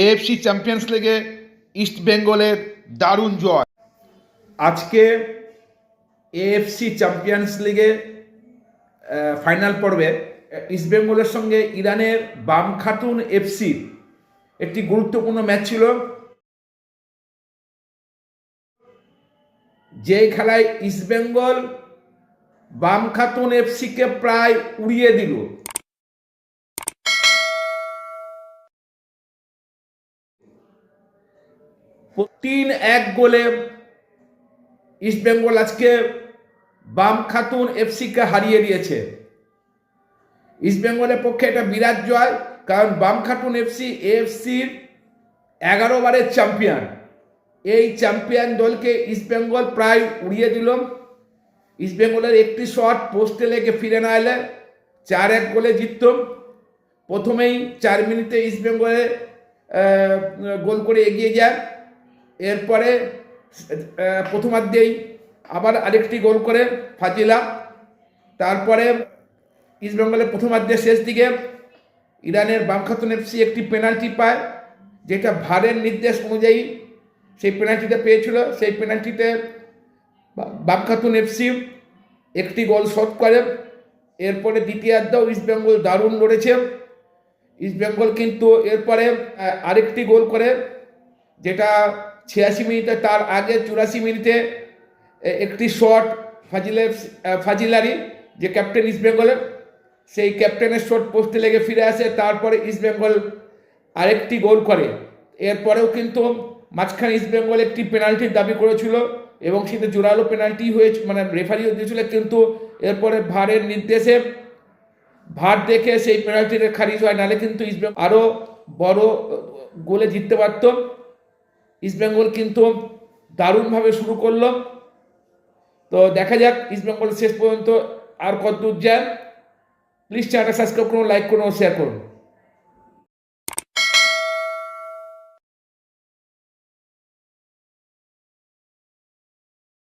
AFC champions লিগে east বেঙ্গলের দারুণ জয়। আজকে এএফসি চ্যাম্পিয়ন্স লিগে ফাইনাল পর্বে ইস্টবেঙ্গলের সঙ্গে ইরানের বাম খাতুন এফসির একটি গুরুত্বপূর্ণ ম্যাচ ছিল। যে খেলায় ইস্টবেঙ্গল বাম খাতুন এফসিকে প্রায় উড়িয়ে দিল। তিন এক গোলে ইস্টবেঙ্গল আজকে বাম খাতুন এফসিকে হারিয়ে দিয়েছে। ইস্টবেঙ্গলের পক্ষে এটা বিরাট জয়, কারণ বাম খাতুন এফসি এফসির এগারো বারের চ্যাম্পিয়ন। এই চ্যাম্পিয়ন দলকে ইস্টবেঙ্গল প্রায় উড়িয়ে দিল। ইস্টবেঙ্গলের একটি শট পোস্টে লেগে ফিরে না এলে চার এক গোলে জিতত। প্রথমেই চার মিনিটে ইস্টবেঙ্গলে গোল করে এগিয়ে যায়। এরপরে প্রথমার্ধেই আবার আরেকটি গোল করে ফাজিলা। তারপরে ইস্টবেঙ্গলের প্রথমার্ধের শেষ দিকে ইরানের বামখাতুন এফসি একটি পেনাল্টি পায়, যেটা ভারের নির্দেশ অনুযায়ী সেই পেনাল্টিটা পেয়েছিল। সেই পেনাল্টিতে বামখাতুন এফসি একটি গোল শট করে। এরপরে দ্বিতীয়ার্ধেও ইস্টবেঙ্গল দারুণ লড়েছে। ইস্টবেঙ্গল কিন্তু এরপরে আরেকটি গোল করে, যেটা ছিয়াশি মিনিটে, তার আগে চুরাশি মিনিটে একটি শট ফাজিলের ফাজিলারি, যে ক্যাপ্টেন ইস্টবেঙ্গলের সেই ক্যাপ্টেনের শট পোস্টে লেগে ফিরে আসে, তারপরে ইস্টবেঙ্গল আরেকটি গোল করে। এরপরেও কিন্তু মাঝখানে ইস্টবেঙ্গল একটি পেনাল্টির দাবি করেছিল, এবং সেটা জোরালো পেনাল্টি হয়েছে মানে রেফারিও দিয়েছিল, কিন্তু এরপরে ভারের নির্দেশে, ভার দেখে সেই পেনাল্টিটা খারিজ হয়, নাহলে কিন্তু ইস্টবেঙ্গল আরও বড় গোলে জিততে পারত। ইস্টবেঙ্গল কিন্তু দারুণভাবে শুরু করল। তো দেখা যাক ইস্টবেঙ্গল শেষ পর্যন্ত আর কত দূর যায়। প্লিজ চ্যানেলটা সাবস্ক্রাইব করুন লাইক করুন শেয়ার করুন।